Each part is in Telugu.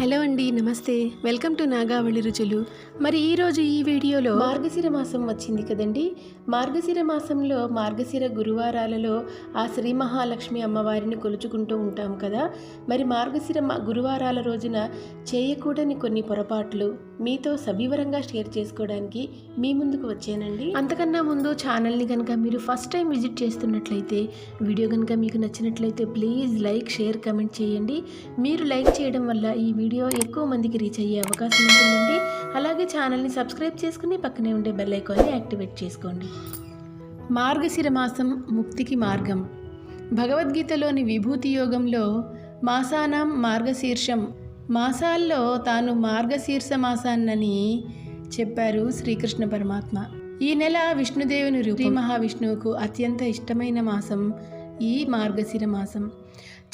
హలో అండి నమస్తే. వెల్కమ్ టు నాగావళి రుచులు. మరి ఈరోజు ఈ వీడియోలో మార్గశిర మాసం వచ్చింది కదండి. మార్గశిర మాసంలో మార్గశిర గురువారాలలో ఆ శ్రీ మహాలక్ష్మి అమ్మవారిని కొలుచుకుంటూ ఉంటాం కదా. మరి మార్గశిర మా- గురువారాల రోజున చేయకూడని కొన్ని పొరపాట్లు మీతో సవివరంగా షేర్ చేసుకోవడానికి మీ ముందుకు వచ్చానండి. అంతకన్నా ముందు ఛానల్ని కనుక మీరు ఫస్ట్ టైం విజిట్ చేస్తున్నట్లయితే వీడియో కనుక మీకు నచ్చినట్లయితే ప్లీజ్ లైక్ షేర్ కమెంట్ చేయండి. మీరు లైక్ చేయడం వల్ల ఈ వీడియో వీడియో ఎక్కువ మందికి రీచ్ అయ్యే అవకాశం ఉంటుందండి. అలాగే ఛానల్ని సబ్స్క్రైబ్ చేసుకుని పక్కనే ఉండే బెల్ ఐకాన్ని యాక్టివేట్ చేసుకోండి. మార్గశిర మాసం ముక్తికి మార్గం. భగవద్గీతలోని విభూతి యోగంలో మాసానాం మార్గశీర్షం. మాసాల్లో తాను మార్గశీర్ష మాసాన్నని చెప్పారు శ్రీకృష్ణ పరమాత్మ. ఈ నెల విష్ణుదేవుని రూపం. శ్రీ మహావిష్ణువుకు అత్యంత ఇష్టమైన మాసం ఈ మార్గశిర మాసం.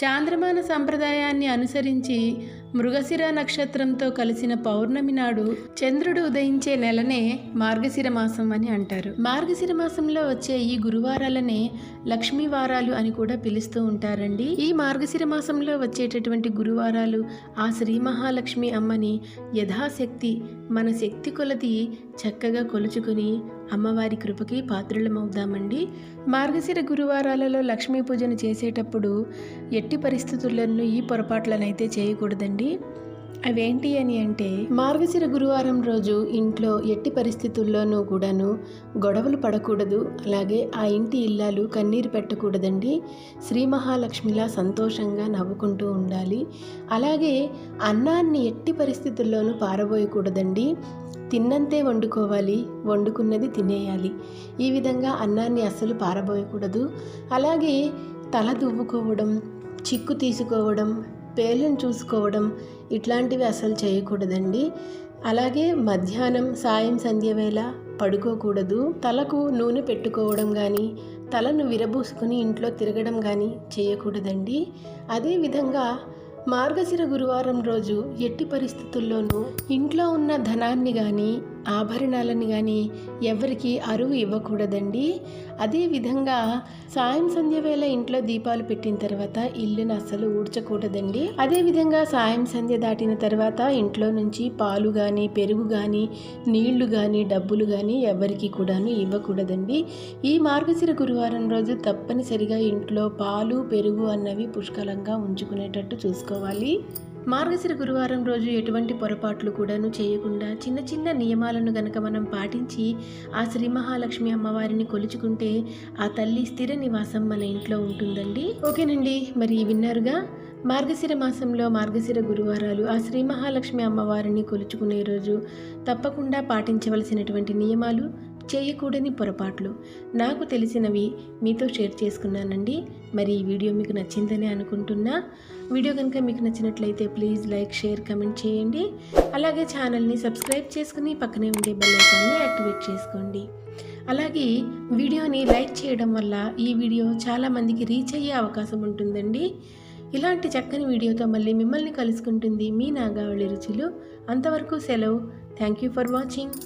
చాంద్రమాన సంప్రదాయాన్ని అనుసరించి మృగశిర నక్షత్రంతో కలిసిన పౌర్ణమి నాడు చంద్రుడు ఉదయించే నెలనే మార్గశిర మాసం అని అంటారు. మార్గశిర మాసంలో వచ్చే ఈ గురువారాలనే లక్ష్మీ వారాలు అని కూడా పిలుస్తూ ఉంటారండి. ఈ మార్గశిర మాసంలో వచ్చేటటువంటి గురువారాలు ఆ శ్రీ మహాలక్ష్మి అమ్మని యథాశక్తి మన శక్తి కొలది చక్కగా కొలుచుకుని అమ్మవారి కృపకి పాత్రులమవుదామండి. మార్గశిర గురువారాలలో లక్ష్మీ పూజను చేసేటప్పుడు ఎట్టి పరిస్థితుల్లోనూ ఈ పొరపాట్లనైతే చేయకూడదండి. అవేంటి అని అంటే మార్గశిర గురువారం రోజు ఇంట్లో ఎట్టి పరిస్థితుల్లోనూ కూడాను గొడవలు పడకూడదు. అలాగే ఆ ఇంటి ఇల్లాలు కన్నీరు పెట్టకూడదండి. శ్రీ మహాలక్ష్మిలా సంతోషంగా నవ్వుకుంటూ ఉండాలి. అలాగే అన్నాన్ని ఎట్టి పరిస్థితుల్లోనూ పారబోయకూడదండి. తిన్నంతే వండుకోవాలి వండుకున్నది తినేయాలి. ఈ విధంగా అన్నాన్ని అస్సలు పారబోయకూడదు. అలాగే తల దువ్వుకోవడం చిక్కు తీసుకోవడం పేర్లను చూసుకోవడం ఇట్లాంటివి అసలు చేయకూడదండి. అలాగే మధ్యాహ్నం సాయం సంధ్య వేళ పడుకోకూడదు. తలకు నూనె పెట్టుకోవడం కానీ తలను విరబూసుకుని ఇంట్లో తిరగడం కానీ చేయకూడదండి. అదేవిధంగా మార్గశిర గురువారం రోజు ఎట్టి పరిస్థితుల్లోనూ ఇంట్లో ఉన్న ధనాన్ని కానీ ఆభరణాలను కానీ ఎవరికి అరువు ఇవ్వకూడదండి. అదేవిధంగా సాయం సంధ్య వేళ ఇంట్లో దీపాలు పెట్టిన తర్వాత ఇల్లును అస్సలు ఊడ్చకూడదండి. అదేవిధంగా సాయం సంధ్య దాటిన తర్వాత ఇంట్లో నుంచి పాలు కానీ పెరుగు కానీ నీళ్ళు కానీ డబ్బులు కానీ ఎవరికి కూడాను ఇవ్వకూడదండి. ఈ మార్గశిర గురువారం రోజు తప్పనిసరిగా ఇంట్లో పాలు పెరుగు అన్నవి పుష్కలంగా ఉంచుకునేటట్టు చూసుకోవాలి. మార్గశిర గురువారం రోజు ఎటువంటి పొరపాట్లు కూడాను చేయకుండా చిన్న చిన్న నియమాలను గనక మనం పాటించి ఆ శ్రీ మహాలక్ష్మి అమ్మవారిని కొలుచుకుంటే ఆ తల్లి స్థిర నివాసం మన ఇంట్లో ఉంటుందండి. ఓకేనండి మరి విన్నారుగా మార్గశిర మాసంలో మార్గశిర గురువారాలు ఆ శ్రీ మహాలక్ష్మి అమ్మవారిని కొలుచుకునే రోజు తప్పకుండా పాటించవలసినటువంటి నియమాలు చేయకూడని పొరపాట్లు. నాకు తెలిసినవి మీతో షేర్ చేసుకున్నానండి. మరి ఈ వీడియో మీకు నచ్చిందని అనుకుంటున్నా. వీడియో కనుక మీకు నచ్చినట్లయితే ప్లీజ్ లైక్ షేర్ కమెంట్ చేయండి. అలాగే ఛానల్ని సబ్స్క్రైబ్ చేసుకుని పక్కనే ఉండే బెల్ ఐకాన్ని యాక్టివేట్ చేసుకోండి. అలాగే వీడియోని లైక్ చేయడం వల్ల ఈ వీడియో చాలామందికి రీచ్ అయ్యే అవకాశం ఉంటుందండి. ఇలాంటి చక్కని వీడియోతో మళ్ళీ మిమ్మల్ని కలుసుకుంటుంది మీ నాగావళి రుచులు. అంతవరకు సెలవు. Thank you for watching.